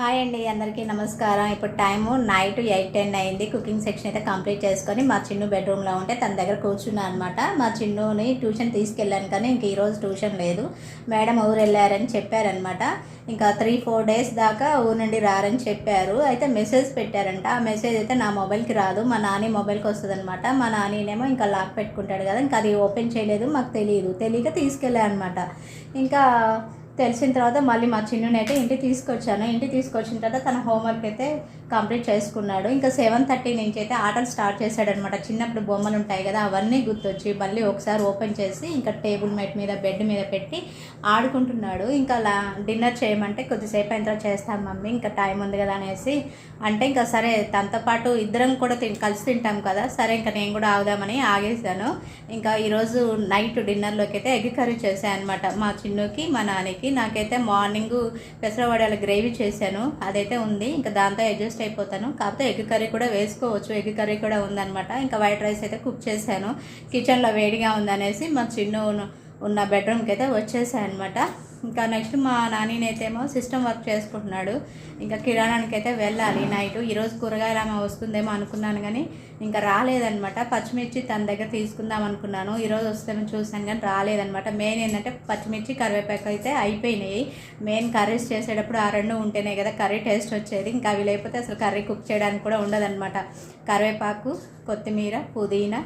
Hi అండి అందరికీ నమస్కారం. ఇప్పుడు టైము నైట్ ఎయిట్ టెన్ అయింది. కుకింగ్ సెక్షన్ అయితే కంప్లీట్ చేసుకొని మా చిన్ను బెడ్రూమ్లో ఉంటే తన దగ్గర కూర్చున్నాను అనమాట మా చిన్నుని ట్యూషన్ తీసుకెళ్ళాను కానీ ఇంక ఈరోజు ట్యూషన్ లేదు. మేడం ఊరు వెళ్ళారని చెప్పారనమాట ఇంకా త్రీ ఫోర్ డేస్ దాకా ఊరు నుండి రారని చెప్పారు. అయితే మెసేజ్ పెట్టారంట. ఆ మెసేజ్ అయితే నా మొబైల్కి రాదు. మా నాని మొబైల్కి వస్తుంది అనమాట మా నానినేమో ఇంకా లాక్ పెట్టుకుంటాడు కదా ఇంకా అది ఓపెన్ చేయలేదు మాకు తెలియదు తెలియక తీసుకెళ్ళాను అనమాట ఇంకా తెలిసిన తర్వాత మళ్ళీ మా చిన్నుని అయితే ఇంటికి తీసుకొచ్చాను. ఇంటికి తీసుకొచ్చిన తర్వాత తన హోంవర్క్ అయితే కంప్లీట్ చేసుకున్నాడు. ఇంకా సెవెన్ థర్టీ నుంచి అయితే ఆటలు స్టార్ట్ చేశాడనమాట చిన్నప్పుడు బొమ్మలు ఉంటాయి కదా అవన్నీ గుర్తొచ్చి మళ్ళీ ఒకసారి ఓపెన్ చేసి ఇంకా టేబుల్ మెట్ మీద బెడ్ మీద పెట్టి ఆడుకుంటున్నాడు. ఇంకా లా డిన్నర్ చేయమంటే కొద్దిసేపు అయిన తర్వాత చేస్తాను మమ్మీ ఇంకా టైం ఉంది కదా అనేసి. అంటే ఇంకా సరే తనతో పాటు ఇద్దరం కూడా కలిసి తింటాం కదా. సరే ఇంకా నేను కూడా ఆగుదామని ఆగేసాను ఇంకా ఈరోజు నైట్ డిన్నర్లోకి అయితే ఎగ్ కర్రీ చేశాను అనమాట మా చిన్నుకి మా నాన్నకి నాకైతే మార్నింగ్ పెసరవాడల గ్రేవీ చేశాను. అదైతే ఉంది. ఇంకా దాంతో అడ్జస్ట్ అయిపోతాను. కాకపోతే ఎగ్ కర్రీ కూడా వేసుకోవచ్చు. ఎగ్ కర్రీ కూడా ఉందన్నమాట. ఇంకా వైట్ రైస్ అయితే కుక్ చేశాను. కిచెన్లో వేడిగా ఉందనేసి మా చిన్న ఉన్న బెడ్రూమ్కి అయితే వచ్చేసాయి అనమాట ఇంకా నెక్స్ట్ మా నానినైతేమో సిస్టమ్ వర్క్ చేసుకుంటున్నాడు. ఇంకా కిరాణానికి అయితే వెళ్ళాలి నైట్ ఈరోజు కూరగాయలు ఆమె వస్తుందేమో అనుకున్నాను కానీ ఇంకా రాలేదనమాట పచ్చిమిర్చి తన దగ్గర తీసుకుందాం అనుకున్నాను. ఈరోజు వస్తేమో చూసాను కానీ రాలేదనమాట మెయిన్ ఏంటంటే పచ్చిమిర్చి కరివేపాకు అయితే అయిపోయినాయి. మెయిన్ కర్రీస్ చేసేటప్పుడు ఆ రెండు ఉంటేనే కదా కర్రీ టేస్ట్ వచ్చేది. ఇంకా అవి లేకపోతే అసలు కర్రీ కుక్ చేయడానికి కూడా ఉండదన్నమాట. కరివేపాకు కొత్తిమీర పుదీనా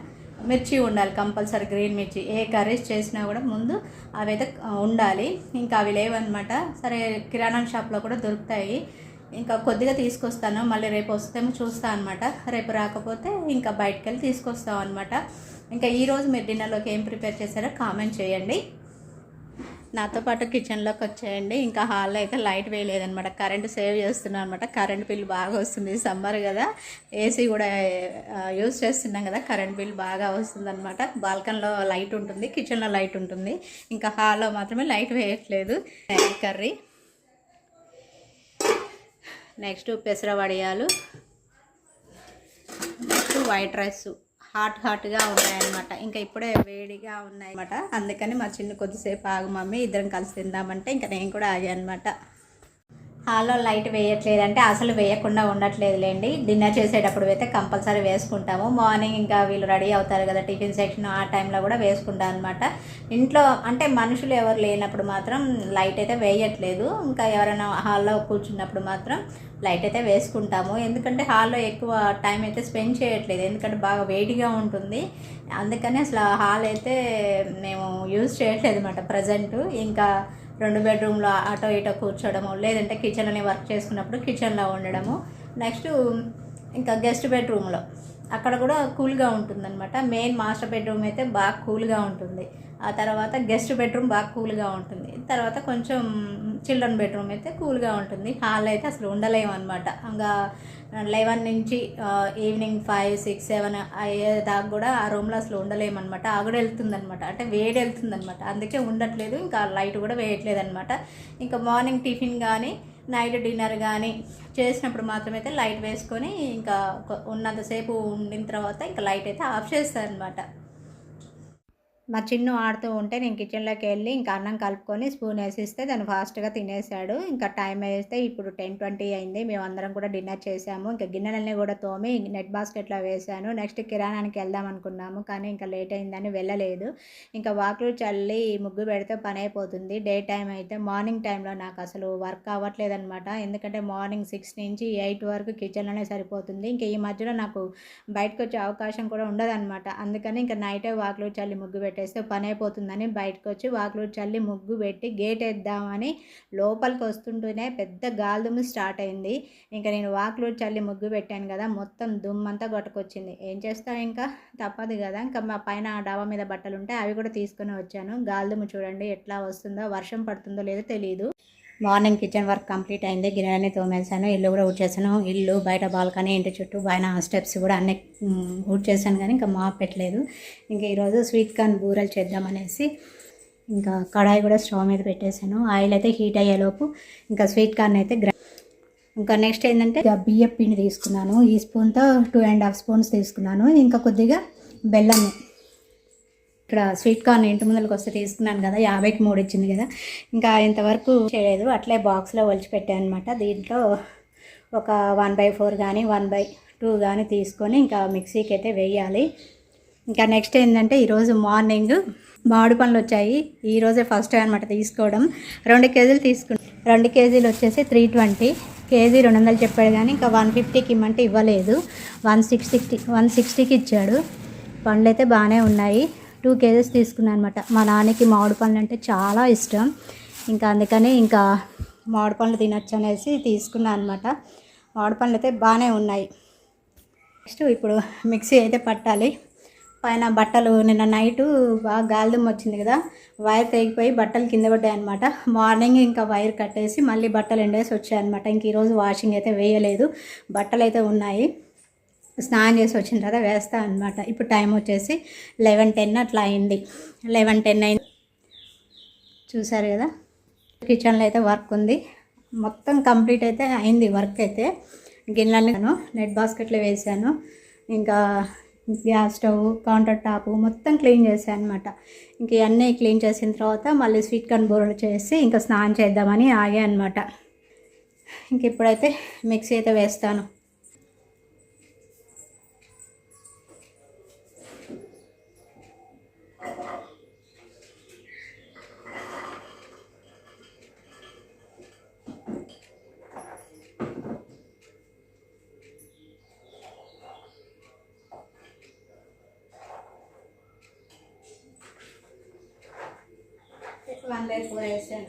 మిర్చి ఉండాలి కంపల్సరీ గ్రీన్ మిర్చి. ఏ కర్రీస్ చేసినా కూడా ముందు అవైతే ఉండాలి. ఇంకా అవి లేవన్నమాట. సరే కిరాణా షాప్లో కూడా దొరుకుతాయి. ఇంకా కొద్దిగా తీసుకొస్తాను. మళ్ళీ రేపు వస్తేమో చూస్తాను అనమాట రేపు రాకపోతే ఇంకా బయటకు వెళ్ళి తీసుకొస్తాం అనమాట ఇంకా ఈరోజు మీరు డిన్నర్లోకి ఏం ప్రిపేర్ చేశారో కామెంట్ చేయండి. నాతో పాటు కిచెన్లోకి వచ్చేయండి. ఇంకా హాల్లో అయితే లైట్ వేయలేదనమాట కరెంట్ సేవ్ చేస్తున్నాను అనమాట కరెంట్ బిల్ బాగా వస్తుంది సమ్మర్ కదా. ఏసీ కూడా యూస్ చేస్తున్నాం కదా. కరెంట్ బిల్ బాగా వస్తుందన్నమాట. బాల్కన్లో లైట్ ఉంటుంది కిచెన్లో లైట్ ఉంటుంది. ఇంకా హాల్లో మాత్రమే లైట్ వేయట్లేదు. కర్రీ. నెక్స్ట్ పెసర వడియాలు నెక్స్ట్ వైట్ రైస్. హాట్ హాట్గా ఉన్నాయన్నమాట. ఇంకా ఇప్పుడే వేడిగా ఉన్నాయి అనమాట అందుకని మా చిన్న కొద్దిసేపు ఆగు మమ్మీ ఇద్దరం కలిసి తిందామంటే ఇంకా నేను కూడా ఆగా అనమాట హాల్లో లైట్ వేయట్లేదు అంటే అసలు వేయకుండా ఉండట్లేదు లేండి డిన్నర్ చేసేటప్పుడు అయితే కంపల్సరీ వేసుకుంటాము. మార్నింగ్ ఇంకా వీళ్ళు రెడీ అవుతారు కదా టిఫిన్ సెక్షన్ ఆ టైంలో కూడా వేసుకుంటాం అనమాట ఇంట్లో అంటే మనుషులు ఎవరు లేనప్పుడు మాత్రం లైట్ అయితే వేయట్లేదు. ఇంకా ఎవరైనా హాల్లో కూర్చున్నప్పుడు మాత్రం లైట్ అయితే వేసుకుంటాము. ఎందుకంటే హాల్లో ఎక్కువ టైం అయితే స్పెండ్ చేయట్లేదు. ఎందుకంటే బాగా వేడిగా ఉంటుంది. అందుకని అసలు హాల్ అయితే మేము యూజ్ చేయట్లేదు అనమాట ప్రజెంట్. ఇంకా రెండు బెడ్రూమ్లో అటో ఇటో కూర్చోవడము లేదంటే కిచెన్లోనే వర్క్ చేసుకున్నప్పుడు కిచెన్లో ఉండడము. నెక్స్ట్ ఇంకా గెస్ట్ బెడ్రూమ్లో అక్కడ కూడా కూల్గా ఉంటుందన్నమాట. మెయిన్ మాస్టర్ బెడ్రూమ్ అయితే బాగా కూల్గా ఉంటుంది. ఆ తర్వాత గెస్ట్ బెడ్రూమ్ బాగా కూల్గా ఉంటుంది. తర్వాత కొంచెం చిల్డ్రన్ బెడ్రూమ్ అయితే కూల్గా ఉంటుంది. హాల్ అయితే అసలు ఉండలేము అనమాట ఇంకా లెవెన్ నుంచి ఈవినింగ్ ఫైవ్ సిక్స్ సెవెన్ అయ్యేదాకా కూడా ఆ రూమ్లో అసలు ఉండలేమన్నమాట. ఆగుడు వెళ్తుందనమాట అంటే వేడి వెళ్తుందనమాట అందుకే ఉండట్లేదు. ఇంకా లైట్ కూడా వేయట్లేదు అనమాట ఇంకా మార్నింగ్ టిఫిన్ కానీ నైట్ డిన్నర్ కానీ చేసినప్పుడు మాత్రమైతే లైట్ వేసుకొని ఇంకా ఉన్నంతసేపు ఉండిన తర్వాత ఇంకా లైట్ అయితే ఆఫ్ చేస్తారనమాట మా చిన్ను ఆడుతూ ఉంటే నేను కిచెన్లోకి వెళ్ళి ఇంకా అన్నం కలుపుకొని స్పూన్ వేసిస్తే దాన్ని ఫాస్ట్గా తినేసాడు ఇంకా టైం వేస్తే ఇప్పుడు టెన్ ట్వంటీ అయింది. మేము అందరం కూడా డిన్నర్ చేసాము ఇంకా గిన్నెలన్నీ కూడా తోమి నెట్ బాస్కెట్లో వేసాను నెక్స్ట్ కిరాణానికి వెళ్దాం అనుకున్నాము. కానీ ఇంకా లేట్ అయిందని వెళ్ళలేదు. ఇంకా వాకులు చల్లి ముగ్గు పెడితే పని అయిపోతుంది. డే టైం అయితే మార్నింగ్ టైంలో నాకు అసలు వర్క్ అవ్వట్లేదు అనమాట ఎందుకంటే మార్నింగ్ సిక్స్ నుంచి ఎయిట్ వరకు కిచెన్లోనే సరిపోతుంది. ఇంకా ఈ మధ్యలో నాకు బయటకు వచ్చే అవకాశం కూడా ఉండదన్నమాట. అందుకని ఇంకా నైటే వాకులు చల్లి ముగ్గు పెట్టేస్తే పని అయిపోతుందని బయటకు వచ్చి వాకులు చల్లి ముగ్గు పెట్టి గేట్ వేద్దామని లోపలికి వస్తుంటూనే పెద్ద గాలిదుమ్ము స్టార్ట్ అయింది. ఇంకా నేను వాకులు చల్లి ముగ్గు పెట్టాను కదా మొత్తం దుమ్మంతా కొట్టుకొచ్చింది. ఏం చేస్తాం ఇంకా? తప్పదు కదా. ఇంకా మా పైన డాబా మీద బట్టలు ఉంటే అవి కూడా తీసుకొని వచ్చాను. గాలిదుమ్ము చూడండి ఎట్లా వస్తుందో వర్షం పడుతుందో లేదో తెలియదు మార్నింగ్ కిచెన్ వర్క్ కంప్లీట్ అయింది. గిన్నెలన్నీ తోమేశాను. ఇల్లు కూడా ఊడ్చేసాను ఇల్లు బయట బాల్కనీ ఇంటి చుట్టూ పైన స్టెప్స్ కూడా అన్ని ఊడ్చేసాను కానీ ఇంకా మా పెట్టలేదు. ఇంకా ఈరోజు స్వీట్ కార్న్ బూరెలు చేద్దామనేసి ఇంకా కడాయి కూడా స్టవ్ మీద పెట్టేశాను. ఆయిల్ అయితే హీట్ అయ్యేలోపు ఇంకా స్వీట్ కార్న్ అయితే గ్రా ఇంకా నెక్స్ట్ ఏంటంటే బియ్యం పిండి తీసుకున్నాను. ఈ స్పూన్తో టూ అండ్ హాఫ్ స్పూన్స్ తీసుకున్నాను. ఇంకా కొద్దిగా బెల్లం ఇక్కడ స్వీట్ కార్న్ ఇంటి ముందులకు వస్తే తీసుకున్నాను కదా యాభైకి మూడు ఇచ్చింది కదా. ఇంకా ఇంతవరకు చేయలేదు. అట్లే బాక్స్లో ఒలిచిపెట్టాను అనమాట దీంట్లో ఒక వన్ బై ఫోర్ కానీ వన్ బై టూ కానీ తీసుకొని ఇంకా మిక్సీకి అయితే వేయాలి. ఇంకా నెక్స్ట్ ఏంటంటే ఈరోజు మార్నింగ్ మామిడి పండ్లు వచ్చాయి. ఈరోజే ఫస్ట్ అనమాట తీసుకోవడం. రెండు కేజీలు తీసుకు రెండు కేజీలు వచ్చేసి త్రీ ట్వంటీ కేజీ రెండు వందలు చెప్పాడు కానీ ఇంకా వన్ ఫిఫ్టీకి ఇమ్మంటే ఇవ్వలేదు. వన్ సిక్స్టీకి వన్ సిక్స్టీకి ఇచ్చాడు. పండ్లు అయితే బాగానే ఉన్నాయి. టూ కేజెస్ తీసుకున్నాను అనమాట మా నాన్నకి మామిడి పండ్లు అంటే చాలా ఇష్టం. ఇంకా అందుకని ఇంకా మామిడి పండ్లు తినొచ్చు అనేసి తీసుకున్నాను అనమాట మామిడి పండ్లు అయితే బాగానే ఉన్నాయి. నెక్స్ట్ ఇప్పుడు మిక్సీ అయితే పట్టాలి. పైన బట్టలు నిన్న నైటు బాగా గాలిదుమ్మ వచ్చింది కదా వైర్ తెగిపోయి బట్టలు కింద పడ్డాయి అనమాట మార్నింగ్ ఇంకా వైర్ కట్టేసి మళ్ళీ బట్టలు ఎండేసి వచ్చాయన్నమాట. ఇంక ఈరోజు వాషింగ్ అయితే వేయలేదు. బట్టలు అయితే ఉన్నాయి. స్నానం చేసి వచ్చిన తర్వాత వేస్తా అనమాట ఇప్పుడు టైం వచ్చేసి లెవెన్ టెన్ అట్లా అయింది. లెవెన్ టెన్ అయింది. చూసారు కదా? కిచెన్లో అయితే వర్క్ ఉంది. మొత్తం కంప్లీట్ అయితే అయింది వర్క్ అయితే. గిన్నెలను నెట్ బాస్కెట్లో వేసాను. ఇంకా గ్యాస్ స్టవ్ కౌంటర్ టాప్ మొత్తం క్లీన్ చేశాను అనమాట ఇంక ఇవన్నీ క్లీన్ చేసిన తర్వాత మళ్ళీ స్వీట్ కార్న్ బూరలు చేసి ఇంకా స్నానం చేద్దామని ఆగా అనమాట ఇంక ఇప్పుడైతే మిక్సీ అయితే వేస్తాను. వన్ బై ఫోర్ వేసాను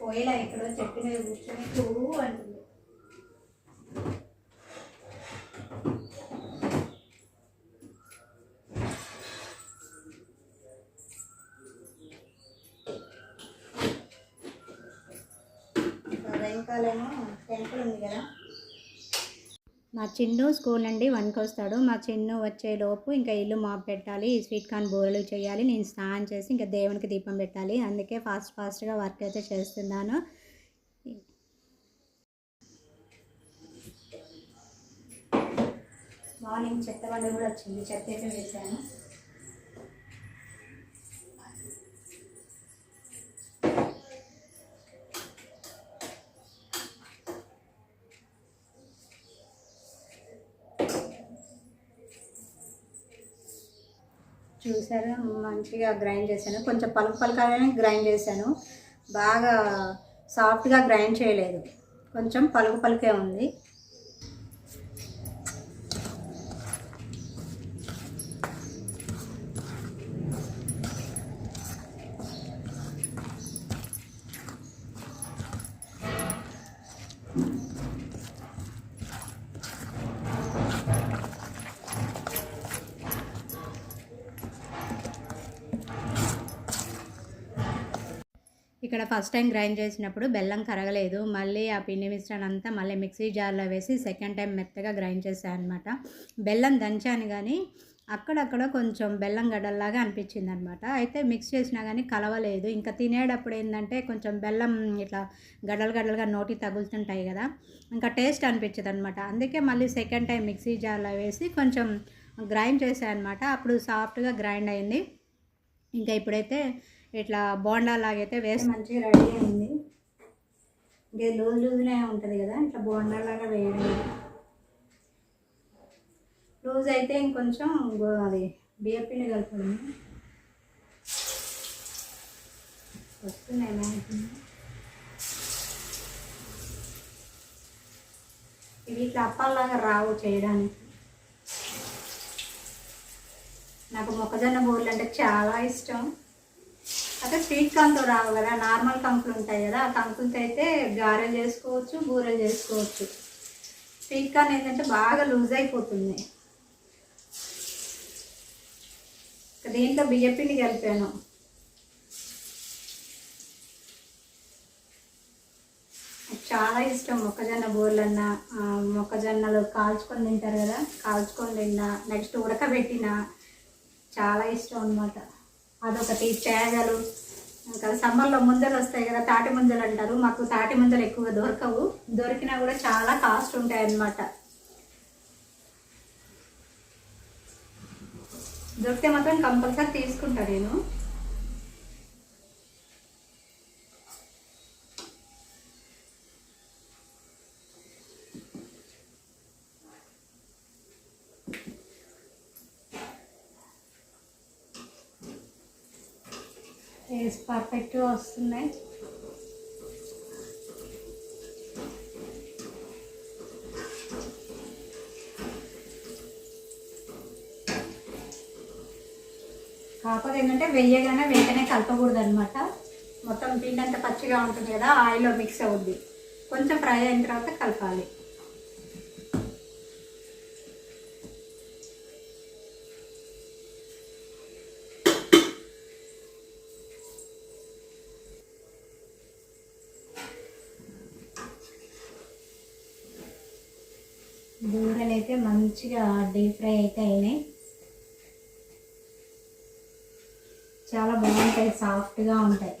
పోయిలా ఎక్కడో చెట్టు మీద కూర్చొని పువ్వు అంటుంది. సాయంకాలము టెంపుల్ ఉంది కదా? మా చిన్ను స్కూల్ నుండి వన్కి వస్తాడు మా చిన్ను వచ్చేలోపు ఇంకా ఇల్లు మాపు పెట్టాలి ఈ స్వీట్ కార్న్ బోరలు చేయాలి నేను స్నానం చేసి ఇంకా దేవునికి దీపం పెట్టాలి. అందుకే ఫాస్ట్ ఫాస్ట్గా వర్క్ అయితే చేస్తున్నాను. మార్నింగ్ చెత్త బండి కూడా వచ్చింది. చెత్త అయితే వేసాను. చూసారా? మంచిగా గ్రైండ్ చేశాను. కొంచెం పలుకు పలుకగానే గ్రైండ్ చేశాను. బాగా సాఫ్ట్గా గ్రైండ్ చేయలేదు. కొంచెం పలుకు పలుకే ఉంది. ఇక్కడ ఫస్ట్ టైం గ్రైండ్ చేసినప్పుడు బెల్లం కరగలేదు. మళ్ళీ ఆ పిండి మిశ్రమం అంతా మళ్ళీ మిక్సీ జార్లో వేసి సెకండ్ టైం మెత్తగా గ్రైండ్ చేశాను అనమాట బెల్లం దంచాను కానీ అక్కడక్కడ కొంచెం బెల్లం గడ్డల్లాగా అనిపించింది అనమాట అయితే మిక్స్ చేసినా కానీ కలవలేదు. ఇంకా తినేటప్పుడు ఏంటంటే కొంచెం బెల్లం ఇట్లా గడ్డలు గడ్డలుగా నోటి తగులుతుంటాయి కదా ఇంకా టేస్ట్ అనిపించదు అనమాట అందుకే మళ్ళీ సెకండ్ టైం మిక్సీ జార్లో వేసి కొంచెం గ్రైండ్ చేశాను అనమాట అప్పుడు సాఫ్ట్గా గ్రైండ్ అయింది. ఇంకా ఇప్పుడైతే ఇట్లా బోండా లాగైతే వేసి మంచిగా రెడీ అయింది. ఇంకా లూజ్ లూజ్నే ఉంటుంది కదా ఇట్లా బోండాలాగా వేయడం. లూజ్ అయితే ఇంకొంచెం అది బియ్యపిండి కలుపుకోండి వస్తున్నాయి మ్యాక్సిమం ఇవి ఇట్లా అప్పాలాగా రావు చేయడానికి. నాకు మొక్కజొన్న బోర్లు అంటే చాలా ఇష్టం. అంటే స్వీట్ కంకులు రావు కదా నార్మల్ కంకులు ఉంటాయి కదా ఆ కంకులతో అయితే గారెలు చేసుకోవచ్చు బూరెలు చేసుకోవచ్చు. స్వీట్ కార్న్ ఏంటంటే బాగా లూజ్ అయిపోతుంది. దీంట్లో బియ్యపిండి కలిపాను. నాకు చాలా ఇష్టం మొక్కజొన్న బూరెలన్నా మొక్కజొన్నలో మొక్కజొన్నలు కాల్చుకొని తింటారు కదా కాల్చుకొని తిన్నా నెక్స్ట్ ఉడకబెట్టిన చాలా ఇష్టం అనమాట అదొకటి తేగలు ఇంకా సమ్మర్లో ముంజలు వస్తాయి కదా తాటి ముంజలు అంటారు. మాకు తాటి ముంజలు ఎక్కువగా దొరకవు. దొరికినా కూడా చాలా కాస్ట్ ఉంటాయి అన్నమాట. దొరికితే మాత్రం కంపల్సరీ తీసుకుంటా నేను. పర్ఫెక్ట్గా వస్తున్నాయి. కాకపోతే ఏంటంటే వెయ్యగానే వెంటనే కలపకూడదు అనమాట మొత్తం పిండి అంతా పచ్చిగా ఉంటుంది కదా ఆయిల్లో మిక్స్ అవుద్ది. కొంచెం ఫ్రై అయిన తర్వాత కలపాలి. బూరెలు అయితే మంచిగా డీప్ ఫ్రై అయితే అయినాయి. చాలా బాగుంటాయి సాఫ్ట్గా ఉంటాయి.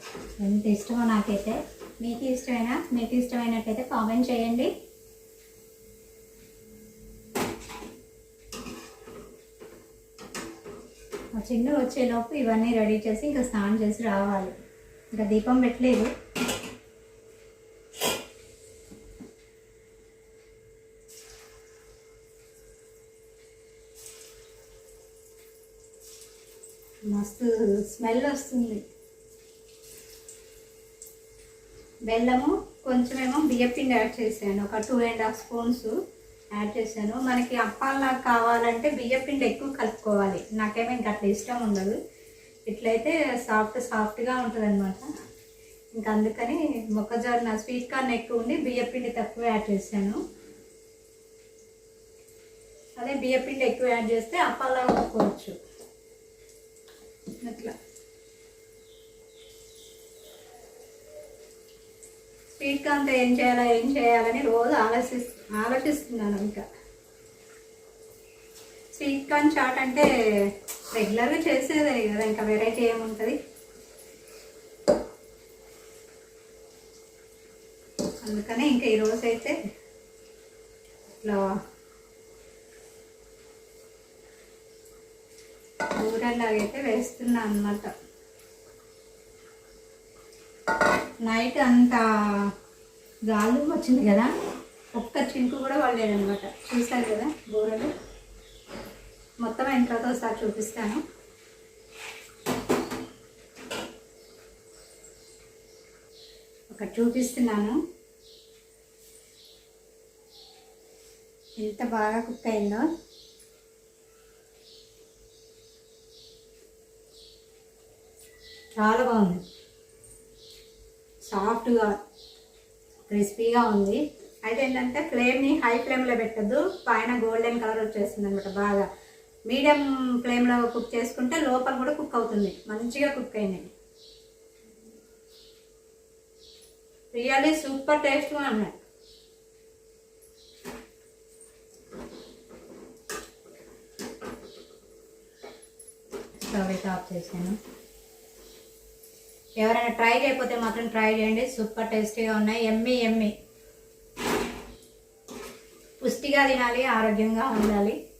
ఎంత ఇష్టమో నాకైతే. మీకు ఇష్టమైనా మీకు ఇష్టమైనట్టయితే కామెంట్ చేయండి. మా చిన్న వచ్చేలోపు ఇవన్నీ రెడీ చేసి ఇంకా స్నానం చేసి రావాలి. ఇంకా దీపం పెట్టలేదు. స్మెల్ వస్తుంది. బెల్లము కొంచెమేమో బియ్యపిండి యాడ్ చేశాను. ఒక two and half spoons add చేశాను. మనకి అప్పాలా కావాలంటే బియ్యపిండి ఎక్కువ కలుపుకోవాలి. నాకేమో ఇంకా అట్లా ఇష్టం ఉండదు. ఇట్లయితే సాఫ్ట్ సాఫ్ట్గా ఉంటుంది అనమాట ఇంకా అందుకని మొక్కజొన్న స్వీట్ కార్న్ ఎక్కువ ఉండి బియ్యపిండి తక్కువ యాడ్ చేశాను. అదే బియ్యపిండి ఎక్కువ యాడ్ చేస్తే అప్పాల్లాగా కొనుక్కోవచ్చు అట్లా. స్వీట్ కాంత ఏం చేయాలా ఏం చేయాలని రోజు ఆలోచి ఆలోచిస్తున్నాను ఇంకా. స్వీట్ కార్న్ చాట్ అంటే రెగ్యులర్గా చేసేదే కదా ఇంకా వెరైటీ ఏముంటుంది? అందుకనే ఇంకా ఈరోజు అయితే ఇట్లా అయితే వేస్తున్నా అనమాట నైట్ అంత గాలి వచ్చింది కదా ఒక్క చినుకు కూడా పడలేదనమాట చూసారు కదా బూరలు? మొత్తం అయిన తర్వాత ఒకసారి చూపిస్తాను. ఒకటి చూపిస్తున్నాను. ఎంత బాగా కుక్ అయిందో. చాలా బాగుంది. సాఫ్ట్గా క్రిస్పీగా ఉంది. అయితే ఏంటంటే ఫ్లేమ్ని హై ఫ్లేమ్లో పెట్టద్దు. పైన గోల్డెన్ కలర్ వచ్చేస్తుంది అనమాట బాగా. మీడియం ఫ్లేమ్లో కుక్ చేసుకుంటే లోపల కూడా కుక్ అవుతుంది. మంచిగా కుక్ అయినాయి రియల్లీ సూపర్ టేస్ట్గా ఉన్నాయి. స్టవ్ అయితే ఆఫ్ చేశాను. ఎవరైనా ట్రై చేయకపోతే మాత్రం ట్రై చేయండి. సూపర్ టేస్టీగా ఉన్నాయి. ఎమ్మి ఎమ్మి. పుష్టిగా తినాలి ఆరోగ్యంగా ఉండాలి.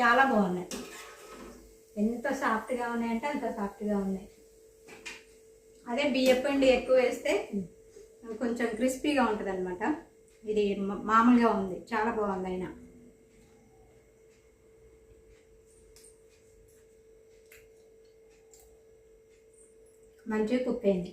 చాలా బాగున్నాయి. ఎంత సాఫ్ట్గా ఉన్నాయంటే అంత సాఫ్ట్గా ఉన్నాయి. అదే బియ్యపిండి ఎక్కువ వేస్తే కొంచెం క్రిస్పీగా ఉంటుంది అనమాట ఇది మా- మామూలుగా ఉంది. చాలా బాగుంది అయినా. మంచిగా కుక్ అయింది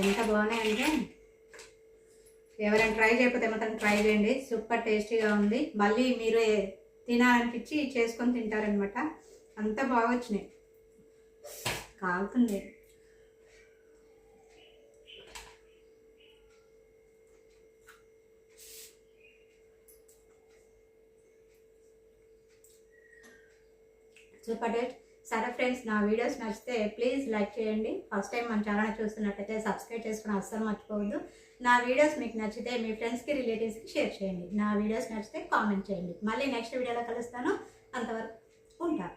ఎంత బాగున్నాయంటే ఎవరైనా ట్రై చేయకపోతే మాత్రం ట్రై చేయండి. సూపర్ టేస్టీగా ఉంది. మళ్ళీ మీరు తినాలనిపించి చేసుకొని తింటారనమాట అంత బాగా వచ్చినాయి. కాలుతుంది. సూపర్ డేట్ సరే ఫ్రెండ్స్ నా వీడియోస్ నచ్చితే ప్లీజ్ లైక్ చేయండి. ఫస్ట్ టైం మన ఛానల్ చూస్తున్నట్టయితే సబ్స్క్రైబ్ చేసుకుని అస్సలు మర్చిపోవద్దు. నా వీడియోస్ మీకు నచ్చితే మీ ఫ్రెండ్స్కి రిలేటివ్స్కి షేర్ చేయండి. నా వీడియోస్ నచ్చితే కామెంట్ చేయండి. మళ్ళీ నెక్స్ట్ వీడియోలో కలుస్తాను. అంతవరకు ఉంటాను